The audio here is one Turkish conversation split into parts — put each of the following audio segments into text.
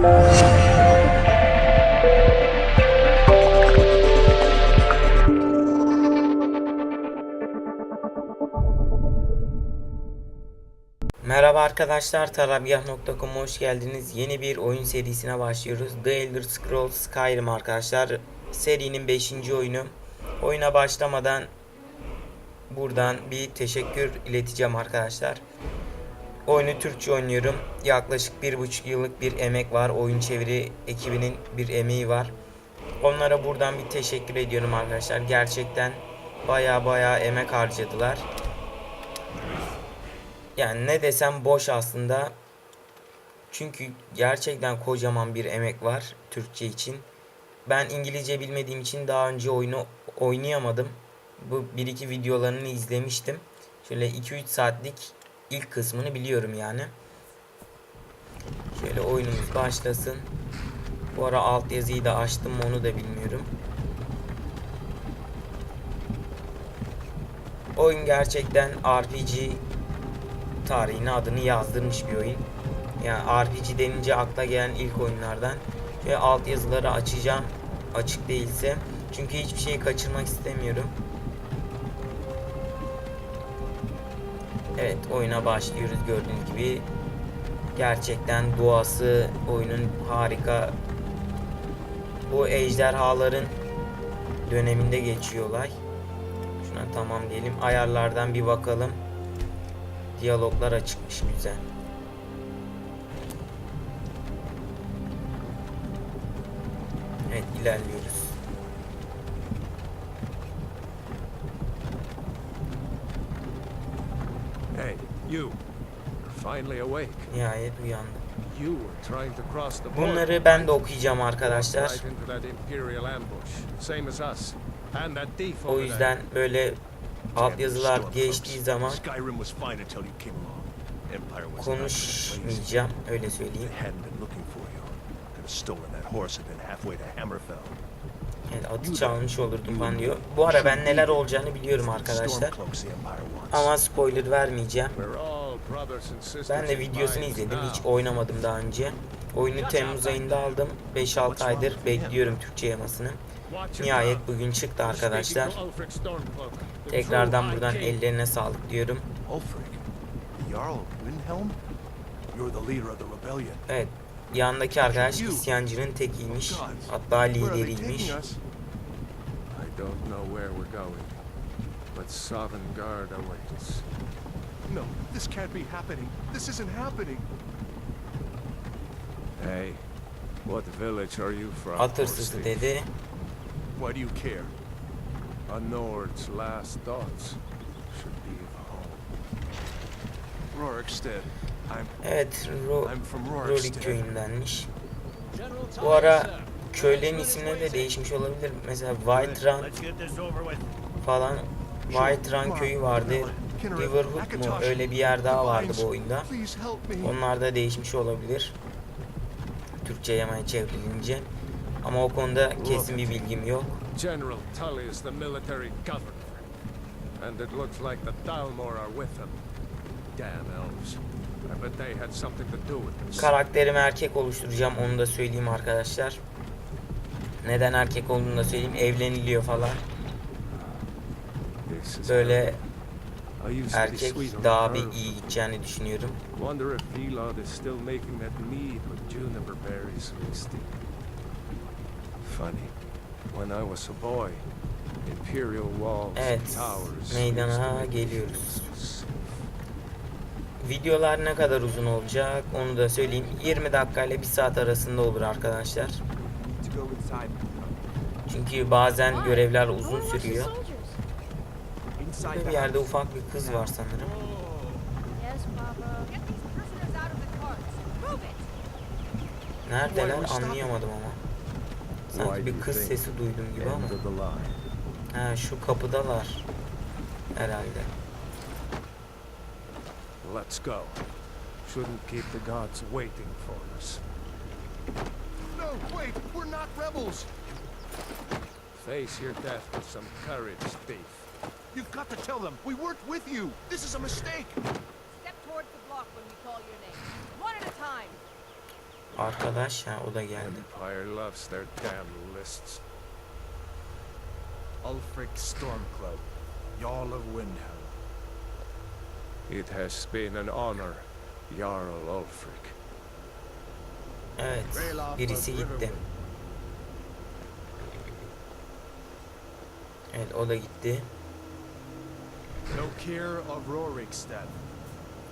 Merhaba arkadaşlar, tarabgah.com'a hoş geldiniz. Yeni bir oyun serisine başlıyoruz. The Elder Scrolls Skyrim arkadaşlar. Serinin 5. oyunu. Oyuna başlamadan buradan bir teşekkür ileteceğim arkadaşlar. Oyunu Türkçe oynuyorum. Yaklaşık bir buçuk yıllık bir emek var. Oyun çeviri ekibinin bir emeği var. Onlara buradan bir teşekkür ediyorum arkadaşlar. Gerçekten baya baya emek harcadılar. Yani ne desem boş aslında. Çünkü gerçekten kocaman bir emek var Türkçe için. Ben İngilizce bilmediğim için daha önce oyunu oynayamadım. Bu bir iki videolarını izlemiştim. Şöyle 2-3 saatlik ilk kısmını biliyorum yani. Şöyle oyunumuz başlasın. Bu ara alt yazıyı da açtım mı onu da bilmiyorum. Oyun gerçekten RPG tarihine adını yazdırmış bir oyun. Yani RPG denince akla gelen ilk oyunlardan. Ve alt yazıları açacağım açık değilse. Çünkü hiçbir şeyi kaçırmak istemiyorum. Evet oyuna başlıyoruz gördüğünüz gibi. Gerçekten doğası oyunun harika. Bu ejderhaların döneminde geçiyor olay. Şuna tamam diyelim. Ayarlardan bir bakalım. Diyaloglar açıkmış güzel. Evet ilerliyoruz. Hey, you. Finally awake. Nihayet uyandım. You were trying to cross the border. Bunları ben de okuyacağım arkadaşlar. Right into that Imperial ambush. Same as us. And that thief O yüzden böyle altyazılar Stormcloaks. geçtiği zaman Skyrim was fine until you came along. Empire was not gonna place. konuşmayacağım öyle söyleyeyim. They hadn't been looking for you. Could have stolen that horse and been halfway to Hammerfell. Yani atı çalmış olurdum falan diyor. Bu ara ben neler olacağını biliyorum arkadaşlar. Ama spoiler vermeyeceğim. Ben de videosunu izledim. Hiç oynamadım daha önce. Oyunu Temmuz ayında aldım. 5-6 aydır bekliyorum Türkçe yamasını. Nihayet bugün çıktı arkadaşlar. Tekrardan buradan ellerine sağlık diyorum. Evet. Yandaki arkadaş isyancının tekiymiş. Hatta lideriymiş. I don't know where we're going, but Sovngarde awaits. No, this can't be happening. This isn't happening. Hey, what village are you from? At hırsızı dedi. Why do you care? A Nord's last thoughts should be of home. Rorikstead. I'm Evet, Ro I'm from Rorik Rorikstead. köyündenmiş. Bu ara köylerin isimleri de değişmiş olabilir. Mesela White Run falan. White Run köyü vardı. Riverhood mu? Öyle bir yer daha vardı bu oyunda. Onlar da değişmiş olabilir. Türkçe yamaya çevrilince. Ama o konuda kesin bir bilgim yok. General Tully is the military governor, and it looks like the Dalmor are with him. Damn elves. I bet they had something to do with this. Karakterimi erkek oluşturacağım onu da söyleyeyim arkadaşlar. Neden erkek olduğunu da söyleyeyim. Evleniliyor falan. İs Böyle I used to be erkek daha bir iyi gideceğini düşünüyorum. Wonder if Vilod is still making that mead with juniper berries mixed in. Funny. When I was a boy, Imperial walls Evet, towers meydana geliyoruz. Videolar ne kadar uzun olacak onu da söyleyeyim. 20 dakika ile 1 saat arasında olur arkadaşlar. Çünkü bazen görevler uzun sürüyor. Burada bir yerde ufak bir kız var sanırım. Neredeler anlayamadım ama. Sanki bir kız sesi duydum gibi ama. Ha şu kapıdalar. Herhalde. Let's go. Shouldn't keep the gods waiting for us. No, wait, we're not rebels. Face your death with some courage, thief. You've got to tell them we weren't with you. This is a mistake. Step towards the block when we call your name. One at a time. Arkadaş ha o da geldi. Empire loves their damn lists. Ulfric Stormcloak, Jarl of Windhelm. It has been an honor, Jarl Ulfric. Evet Ralof birisi of gitti. Riverwood. Evet o da gitti. Lokir of Rorikstead.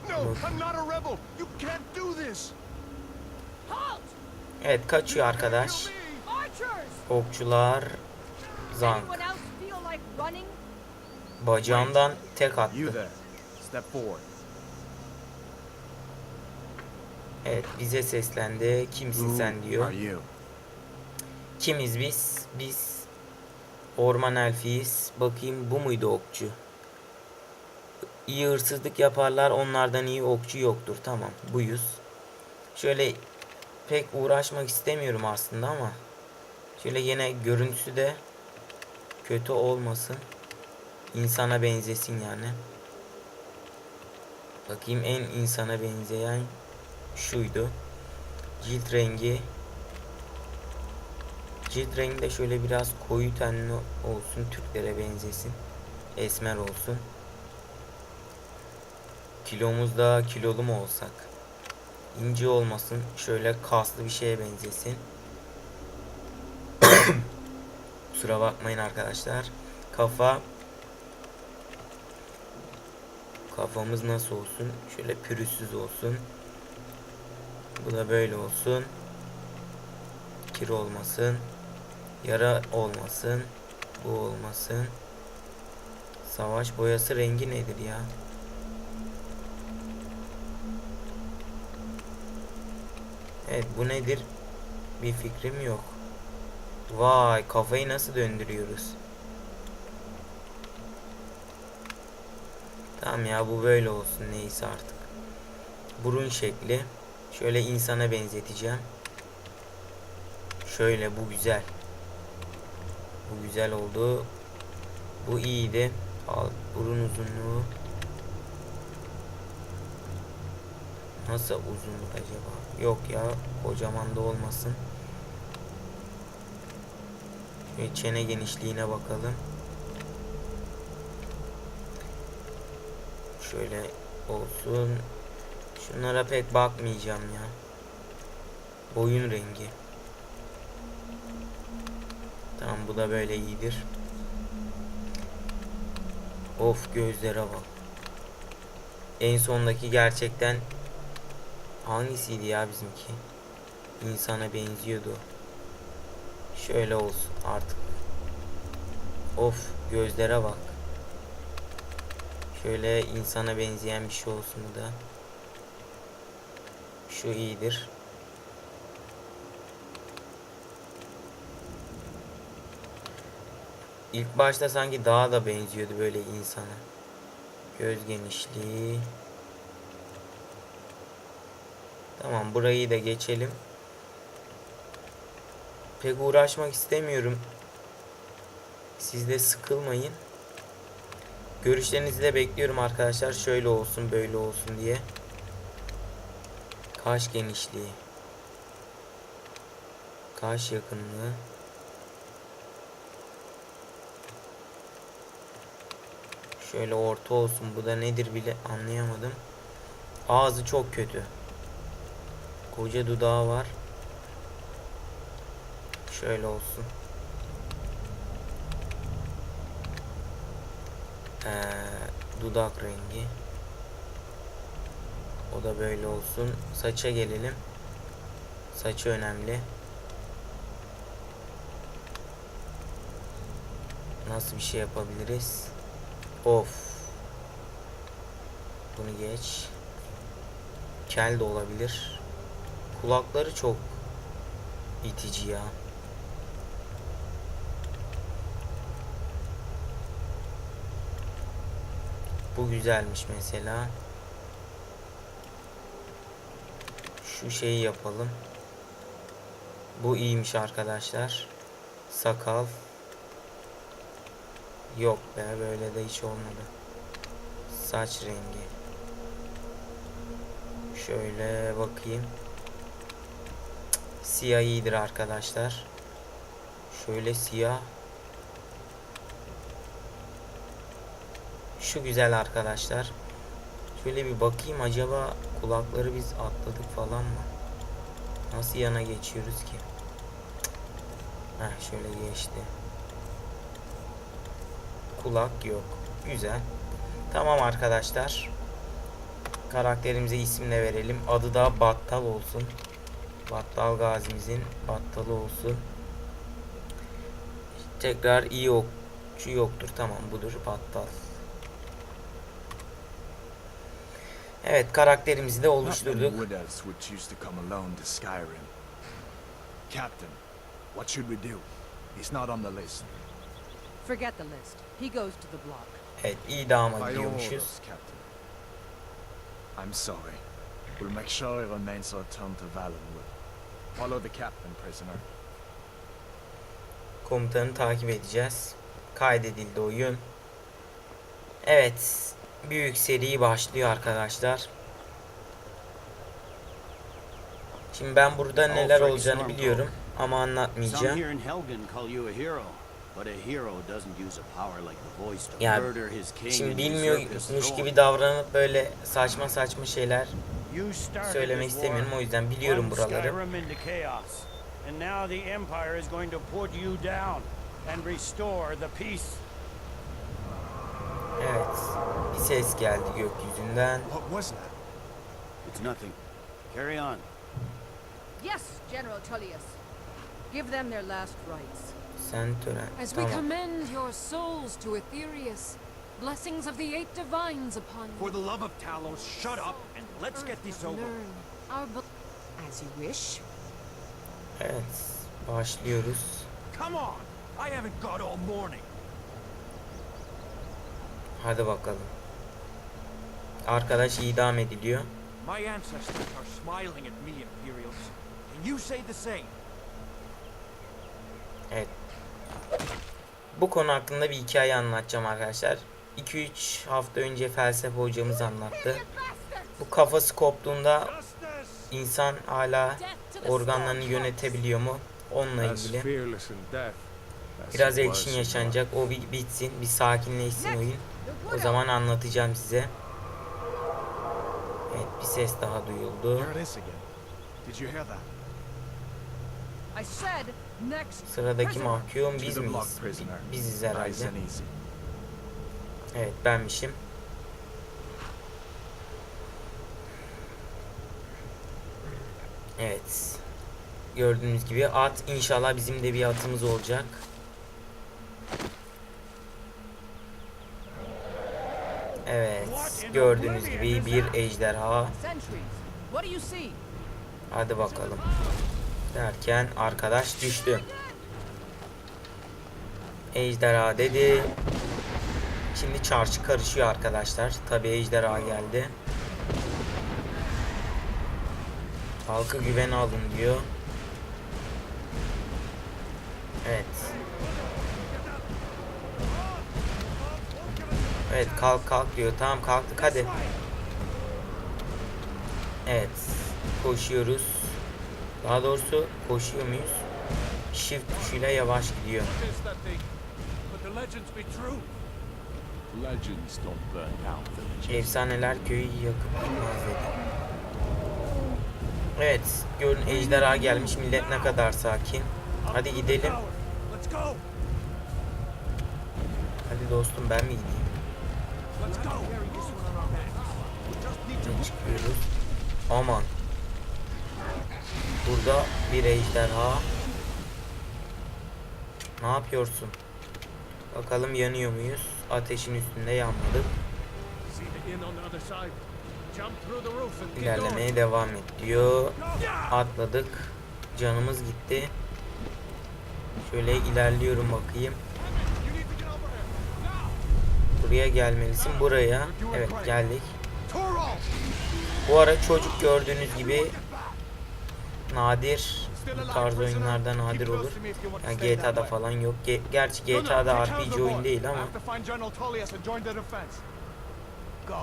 No. I'm not a rebel. You can't do this. Halt! Evet kaçıyor arkadaş. Okçular zank. Bacağından tek attı. Evet bize seslendi. Kimsin sen diyor. Kimiz biz? Biz orman elfiyiz. Bakayım bu muydu okçu? İyi hırsızlık yaparlar. Onlardan iyi okçu yoktur. Tamam buyuz. Şöyle pek uğraşmak istemiyorum aslında ama şöyle yine görüntüsü de kötü olmasın. İnsana benzesin yani. Bakayım en insana benzeyen şuydu. Cilt rengi Cilt rengi de şöyle biraz koyu tenli olsun. Türklere benzesin. Esmer olsun. Kilomuz da kilolu mu olsak? İnce olmasın. Şöyle kaslı bir şeye benzesin. Kusura bakmayın arkadaşlar. Kafa Kafamız nasıl olsun? Şöyle pürüzsüz olsun. Bu da böyle olsun. Kir olmasın. Yara olmasın. Bu olmasın. Savaş boyası rengi nedir ya? Evet bu nedir? Bir fikrim yok. Vay kafayı nasıl döndürüyoruz? Tamam ya bu böyle olsun neyse artık. Burun şekli. Şöyle insana benzeteceğim. Şöyle bu güzel. Bu güzel oldu. Bu iyiydi. Al burun uzunluğu. Nasıl uzunluk acaba? Yok ya kocaman da olmasın. Şöyle çene genişliğine bakalım. Şöyle olsun. Şunlara pek bakmayacağım ya. Boyun rengi. Tamam bu da böyle iyidir. Of gözlere bak. En sondaki gerçekten hangisiydi ya bizimki? İnsana benziyordu. Şöyle olsun artık. Of gözlere bak. Şöyle insana benzeyen bir şey olsun da. Şu iyidir. İlk başta sanki daha da benziyordu böyle insana. Göz genişliği. Tamam burayı da geçelim. Pek uğraşmak istemiyorum. Siz de sıkılmayın. Görüşlerinizi de bekliyorum arkadaşlar. Şöyle olsun böyle olsun diye. Kaş genişliği. Kaş yakınlığı. Şöyle orta olsun. Bu da nedir bile anlayamadım. Ağzı çok kötü. Koca dudağı var. Şöyle olsun. Ee, dudak rengi. O da böyle olsun. Saça gelelim. Saçı önemli. Nasıl bir şey yapabiliriz? Of. Bunu geç. Kel de olabilir. Kulakları çok itici ya. Bu güzelmiş mesela. Şu şeyi yapalım. Bu iyiymiş arkadaşlar. Sakal. Yok be böyle de hiç olmadı. Saç rengi. Şöyle bakayım. Siyah iyidir arkadaşlar. Şöyle siyah. Şu güzel arkadaşlar. Şöyle bir bakayım acaba kulakları biz atladık falan mı? Nasıl yana geçiyoruz ki? Heh şöyle geçti. Kulak yok. Güzel. Tamam arkadaşlar. Karakterimize isim de verelim. Adı da Battal olsun. Battal gazimizin battalı olsun. Tekrar iyi okçu yoktur. Tamam budur Battal. Evet karakterimizi de oluşturduk. Captain, what should we do? He's not on the list. Forget the list. He goes to the block. Evet idama gidiyormuşuz. I'm sorry. We'll make sure he remains returned to Valenwood. Follow the captain, prisoner. Komutanı takip edeceğiz. Kaydedildi oyun. Evet. Büyük seri başlıyor arkadaşlar. Şimdi ben burada neler olacağını biliyorum ama anlatmayacağım. here in Helgen call you a hero, but a hero doesn't use a power like the voice to Ya, murder his king Şimdi bilmiyormuş gibi davranıp böyle saçma saçma şeyler söylemek istemiyorum. O war, yüzden biliyorum buraları. Skyrim into chaos, and now the Empire is going to put you down and restore the peace. Evet. Bir ses geldi gökyüzünden. What was that? It's nothing. Carry on. Yes, General Tullius. Give them their last rites. Sen tören. As we commend your souls to Aetherius, blessings of the eight divines upon you. For the love of Talos, shut up and let's get this over. Learn our as you wish. Evet. Başlıyoruz. Come on! I haven't got all morning. Hadi bakalım. Arkadaş idam ediliyor. My ancestors are smiling at me, Imperials. Can you say the same? Evet. Bu konu hakkında bir hikaye anlatacağım arkadaşlar. 2-3 hafta önce felsefe hocamız anlattı. Bu kafası koptuğunda insan hala organlarını yönetebiliyor mu? Onunla ilgili. Biraz he was action in yaşanacak. O bir bitsin, bir sakinleşsin oyun. O zaman anlatacağım size. Evet, bir ses daha duyuldu. Here it is again. Did you hear that? I said next. Sıradaki mahkum biz miyiz? Biziz herhalde. Evet benmişim. Evet. Gördüğünüz gibi at inşallah bizim de bir atımız olacak. Evet gördüğünüz gibi bir ejderha. Hadi bakalım. Derken arkadaş düştü. Ejderha dedi. Şimdi çarşı karışıyor arkadaşlar. Tabi ejderha geldi. Halkı güvene alın diyor. Evet. Evet kalk kalk diyor. Tamam kalktık hadi. Evet. Koşuyoruz. Daha doğrusu koşuyor muyuz? Shift tuşuyla yavaş gidiyor. Efsaneler köyü yakıp yıkmaz dedi. Evet, görün ejderha gelmiş. Millet ne kadar sakin. Hadi gidelim. Hadi dostum ben mi gideyim? Ne çıkıyoruz? Aman. Burada bir ejderha. Ne yapıyorsun? Bakalım yanıyor muyuz? Ateşin üstünde yanmadık. İlerlemeye devam et diyor. Atladık. Canımız gitti. Şöyle ilerliyorum bakayım. Buraya gelmelisin. Buraya. Evet geldik. Bu ara çocuk gördüğünüz gibi nadir. Bu tarz oyunlarda nadir olur. Yani GTA'da falan yok. Ge- Gerçi GTA'da RPG oyun değil ama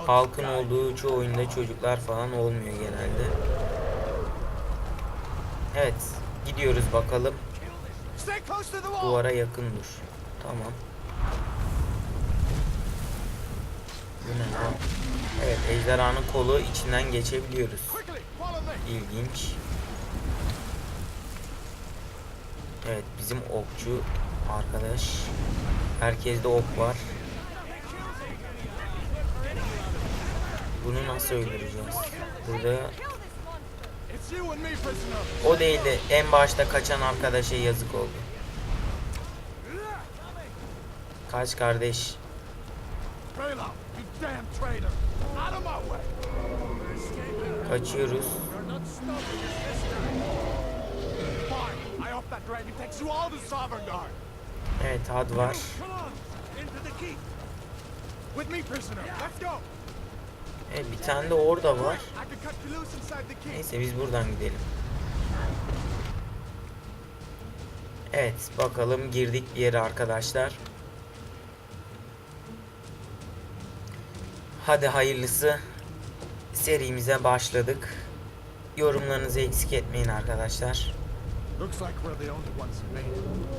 halkın olduğu çoğu oyunda çocuklar falan olmuyor genelde. Evet. gidiyoruz bakalım. Duvara yakın dur. Tamam. Bu ne lan? Evet ejderhanın kolu içinden geçebiliyoruz. İlginç. Evet bizim okçu arkadaş. Herkeste ok var. Bunu nasıl öldüreceğiz? Burada o değil de en başta kaçan arkadaşa yazık oldu. Kaç kardeş. Bela, Evet had var. Come on. Into the keep. With me, prisoner. Let's go. Evet bir tane de orada var. Neyse biz buradan gidelim. Evet bakalım girdik bir yere arkadaşlar. Hadi hayırlısı. Serimize başladık. Yorumlarınızı eksik etmeyin arkadaşlar.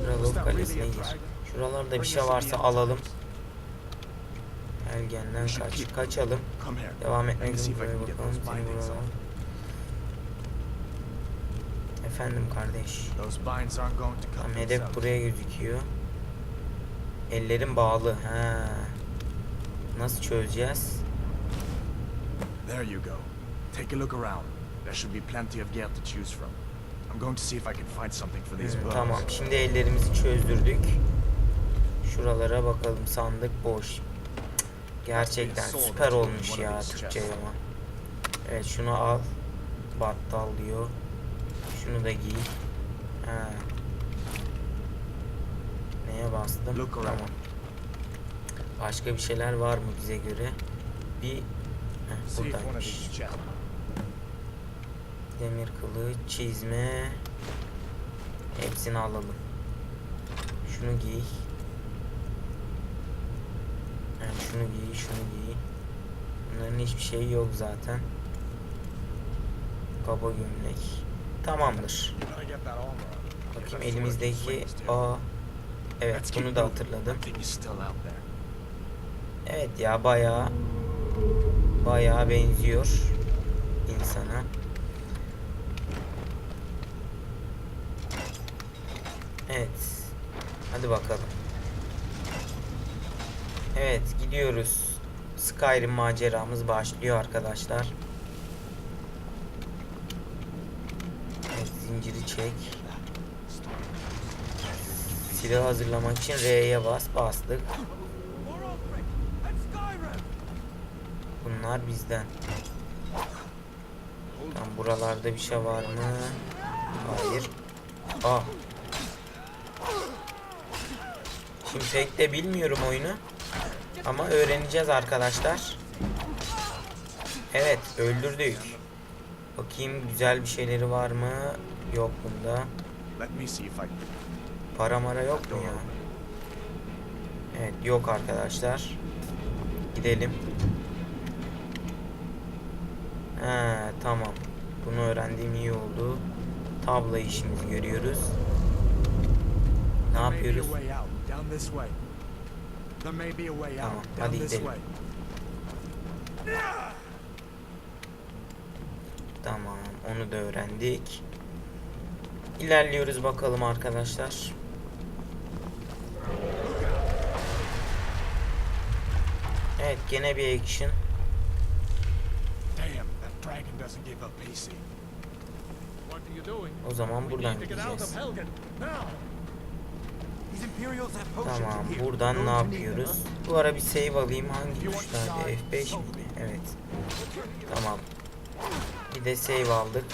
Kralov Kalesi'ne gir. Şuralarda bir şey varsa alalım. Ergenden kaç. Kaçalım. Devam etmek get bakalım. Efendim kardeş. Tam hedef buraya gözüküyor. Ellerim bağlı. Ha. Nasıl çözeceğiz? There you go. Take a look around. There should be plenty of gear to choose from. I'm going to see if I can find something for these bows. tamam. Şimdi ellerimizi çözdürdük. Şuralara bakalım. Sandık boş. Gerçekten süper olmuş ya Türkçe ama. Evet şunu al. Battal diyor. Şunu da giy. Ha. Neye bastım? Tamam. Başka bir şeyler var mı bize göre? Bir Heh, buradaymış. Demir kılıç, çizme. Hepsini alalım. Şunu giy. Yani şunu giy, şunu giy. Bunların hiçbir şeyi yok zaten. Kaba gömlek. Tamamdır. Bakayım elimizdeki aa Evet bunu da hatırladım. Evet ya bayağı bayağı benziyor insana. Evet. Hadi bakalım. Evet gidiyoruz. Skyrim maceramız başlıyor arkadaşlar. Evet zinciri çek. Silah hazırlamak için R'ye bas bastık. Bunlar bizden. Tam buralarda bir şey var mı? Hayır. Ah. Şimdi pek de bilmiyorum oyunu. Ama öğreneceğiz arkadaşlar. Evet öldürdük. Bakayım güzel bir şeyleri var mı? Yok bunda. Let me see if I can. Para mara yok mu ya? Evet yok arkadaşlar. Gidelim. Ha tamam. Bunu öğrendiğim iyi oldu. Tablo işimizi görüyoruz. Ne yapıyoruz? This way. There may be a way Tamam, out. hadi Down this gidelim. way. Tamam onu da öğrendik. İlerliyoruz bakalım arkadaşlar. Evet gene bir action. Damn, that dragon doesn't give up easy. What are you doing? O zaman buradan Need to get out of gideceğiz. Helgen. Now! These Imperials have potions Tamam buradan ne yapıyoruz? Bu ara bir save alayım. Hangi tuşlarda? F5 mi? Evet. Tamam. Bir de save aldık.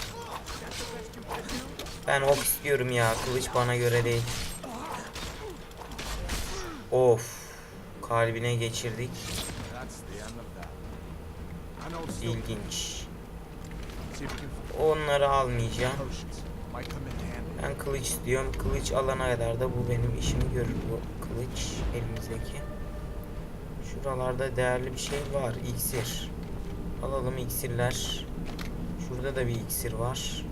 Ben ok istiyorum ya. Kılıç bana göre değil. Of. Kalbine geçirdik. İlginç. Onları almayacağım. Ben kılıç istiyorum. Kılıç alana kadar da bu benim işimi görür bu kılıç elimizdeki. Şuralarda değerli bir şey var. İksir. Alalım iksirler. Şurada da bir iksir var.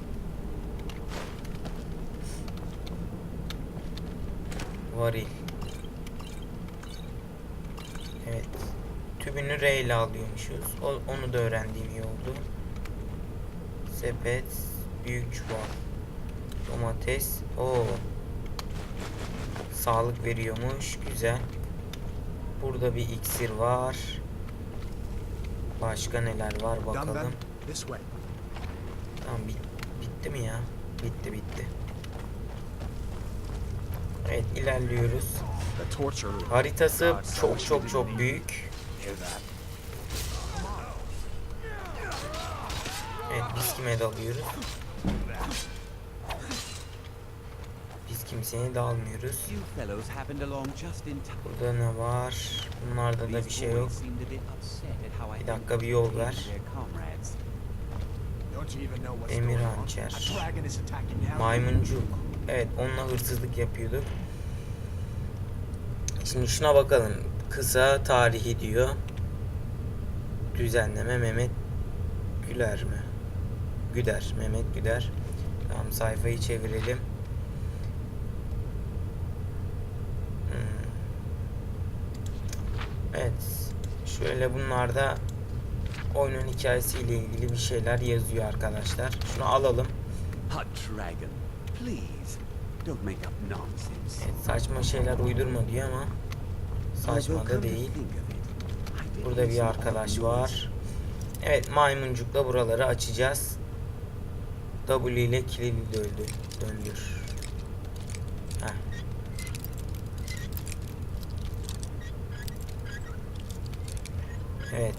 Varil. Evet. Tübünü R ile alıyormuşuz. O- onu da öğrendiğim iyi oldu. Sepet. Büyük çuval. Domates. Oo. Sağlık veriyormuş. Güzel. Burada bir iksir var. Başka neler var bakalım. Tamam bit- bitti mi ya? Bitti bitti. Evet ilerliyoruz. Haritası God, çok çok çok büyük. Evet biz kime dalıyoruz? Just in time. Burada ne var? Bunlarda da bir şey yok. Bir dakika bir yol ver. handled their comrades. Don't you even know what's Emir going on? hançer. Maymuncuk. Evet onunla hırsızlık yapıyorduk. Şimdi şuna bakalım. Kısa tarihi diyor. Düzenleme Mehmet Güler mi? Güder. Mehmet Güder. Tamam sayfayı çevirelim. Hmm. Evet. Şöyle bunlarda oyunun hikayesiyle ilgili bir şeyler yazıyor arkadaşlar. Şunu alalım. A dragon. Please, don't make up nonsense. Evet, saçma şeyler uydurma diyor ama saçma da değil. Burada bir arkadaş var. Evet maymuncukla buraları açacağız. W ile kilidi döndür. Döndür. Heh. Evet.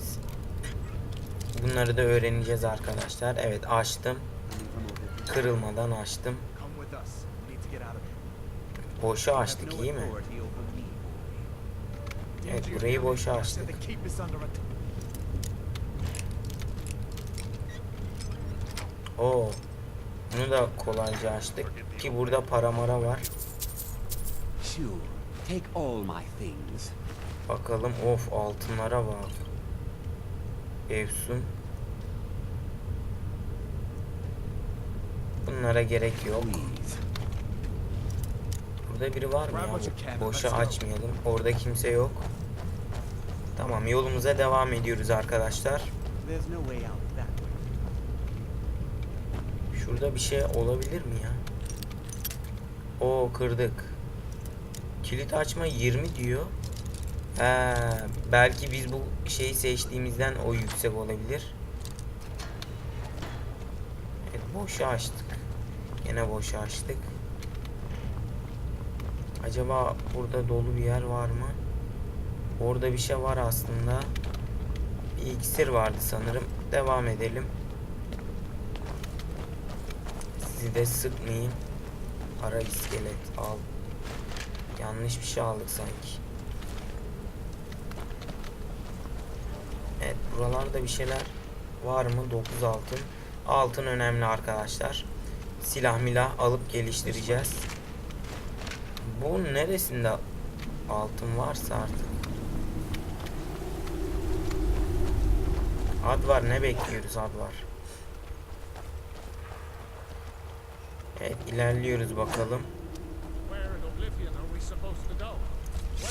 Bunları da öğreneceğiz arkadaşlar. Evet açtım. Kırılmadan açtım. Boşa açtık iyi mi? Evet burayı boşa açtık. Oo. Bunu da kolayca açtık. Ki burada para mara var. Bakalım of altınlara bak. Efsun. Bunlara gerek yok. Burada biri var mı ya? Boşa açmayalım. Orada kimse yok. Tamam yolumuza devam ediyoruz arkadaşlar. Şurada bir şey olabilir mi ya? Oo kırdık. Kilit açma 20 diyor. He, belki biz bu şeyi seçtiğimizden o yüksek olabilir. Evet boşa açtık. Gene boşa açtık. Acaba burada dolu bir yer var mı? Orada bir şey var aslında. Bir iksir vardı sanırım. Devam edelim. Sizi de sıkmayayım. Ara iskelet al. Yanlış bir şey aldık sanki. Evet buralarda bir şeyler var mı? 9 altın. Altın önemli arkadaşlar. Silah milah alıp geliştireceğiz. Bu neresinde altın varsa artık. Ad var ne bekliyoruz ad var. Evet ilerliyoruz bakalım.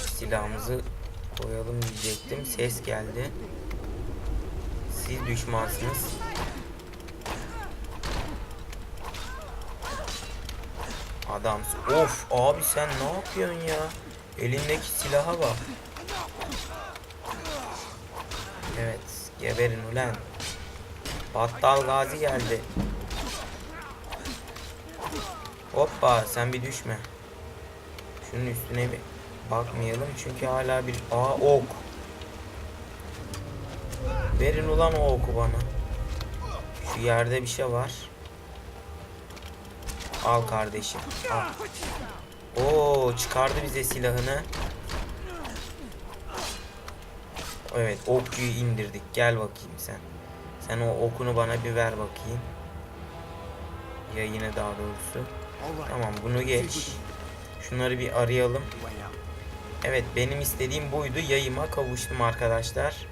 Silahımızı koyalım diyecektim. Ses geldi. Siz düşmansınız. Adam. Of abi sen ne yapıyorsun ya? Elindeki silaha bak. Evet. Geberin ulan. Battal Gazi geldi. Hoppa sen bir düşme. Şunun üstüne bir bakmayalım çünkü hala bir aa ok. Verin ulan o oku bana. Şu yerde bir şey var. Al kardeşim. Al. Oo çıkardı bize silahını. Evet okçuyu indirdik. Gel bakayım sen. Sen o okunu bana bir ver bakayım. Ya yine daha doğrusu. Tamam bunu geç. Şunları bir arayalım. Evet benim istediğim buydu. Yayıma kavuştum arkadaşlar.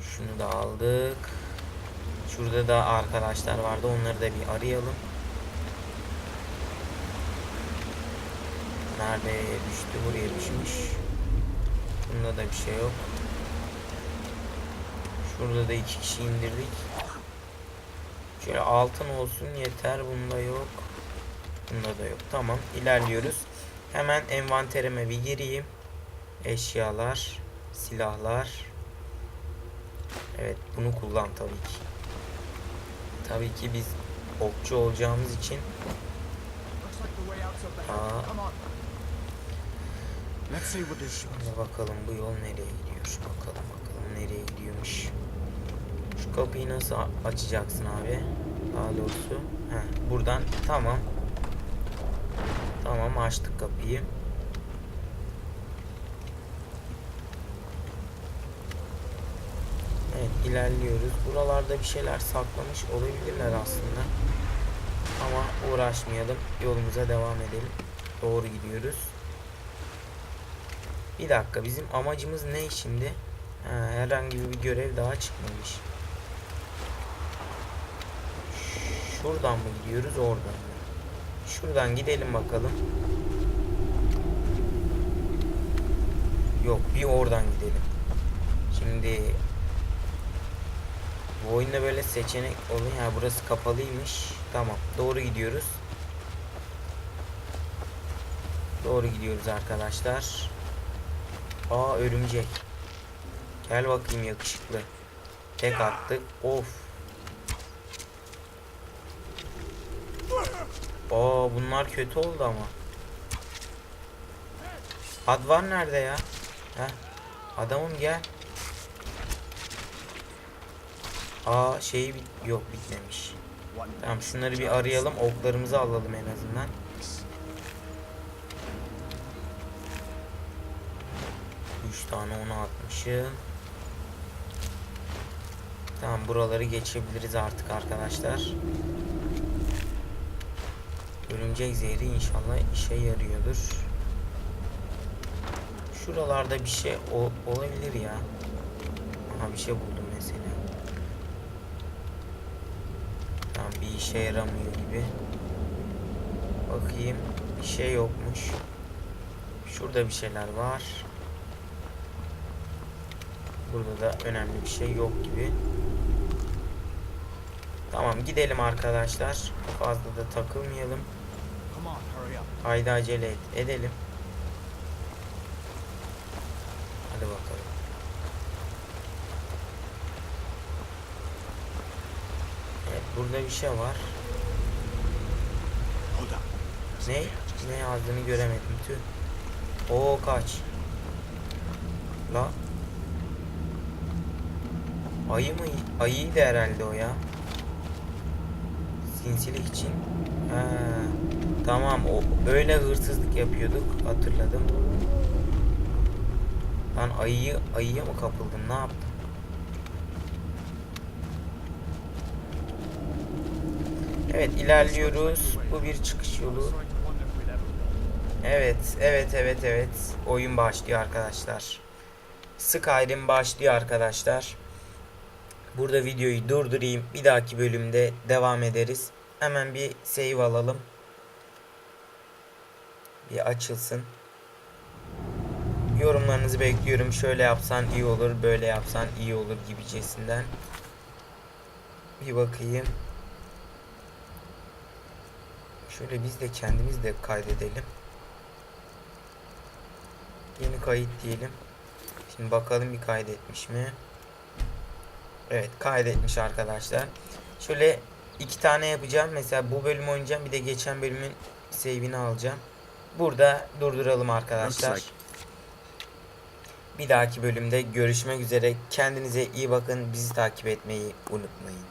Şunu da aldık. Şurada da arkadaşlar vardı. Onları da bir arayalım. Nerede düştü? Buraya düşmüş. Bunda da bir şey yok. Şurada da iki kişi indirdik. Şöyle altın olsun yeter. Bunda yok. Bunda da yok. Tamam. ilerliyoruz. Hemen envanterime bir gireyim. Eşyalar. Silahlar. Evet. Bunu kullan tabii ki. Tabii ki biz okçu olacağımız için. Aa. Şöyle bakalım bu yol nereye gidiyor. Bakalım bakalım nereye gidiyormuş. Şu kapıyı nasıl açacaksın abi? Daha doğrusu. Heh, buradan tamam. Tamam açtık kapıyı. Evet ilerliyoruz. Buralarda bir şeyler saklamış olabilirler aslında. Ama uğraşmayalım. Yolumuza devam edelim. Doğru gidiyoruz. Bir dakika bizim amacımız ne şimdi? Ha, herhangi bir görev daha çıkmamış. Şuradan mı gidiyoruz oradan mı? Şuradan gidelim bakalım. Yok bir oradan gidelim. Şimdi bu oyunda böyle seçenek oluyor. Ha burası kapalıymış. Tamam doğru gidiyoruz. Doğru gidiyoruz arkadaşlar. Aa örümcek. Gel bakayım yakışıklı. Tek attık. Of. Aa bunlar kötü oldu ama. Advar nerede ya? Heh. Adamım gel. Aa şeyi bit yok bitmemiş. Tamam şunları bir arayalım. Oklarımızı alalım en azından. Üç tane onu atmışım. Tamam buraları geçebiliriz artık arkadaşlar. Örümcek zehri inşallah işe yarıyordur. Şuralarda bir şey olabilir ya. Aha bir şey buldum mesela. Tamam bir işe yaramıyor gibi. Bakayım. Bir şey yokmuş. Şurada bir şeyler var. Burada da önemli bir şey yok gibi. Tamam gidelim arkadaşlar. Fazla da takılmayalım. Haydi acele edelim. Hadi bakalım. Evet burada bir şey var. Hold up. Ne? Ne yazdığını göremedim tüh. Oo kaç. La. Ayı mı? Ayıydı herhalde o ya. Sinsilik için. Ha, tamam o öyle hırsızlık yapıyorduk hatırladım. Ben ayıyı ayıya mı kapıldım ne yaptım? Evet ilerliyoruz. Bu bir çıkış yolu. Evet, evet, evet, evet. Oyun başlıyor arkadaşlar. Skyrim başlıyor arkadaşlar. Burada videoyu durdurayım. Bir dahaki bölümde devam ederiz. Hemen bir save alalım. Bir açılsın. Yorumlarınızı bekliyorum. Şöyle yapsan iyi olur, böyle yapsan iyi olur gibicesinden. Bir bakayım. Şöyle biz de kendimiz de kaydedelim. Yeni kayıt diyelim. Şimdi bakalım bir kaydetmiş mi? Evet kaydetmiş arkadaşlar. Şöyle iki tane yapacağım. Mesela bu bölüm oynayacağım. Bir de geçen bölümün save'ini alacağım. Burada durduralım arkadaşlar. Bir dahaki bölümde görüşmek üzere. Kendinize iyi bakın. Bizi takip etmeyi unutmayın.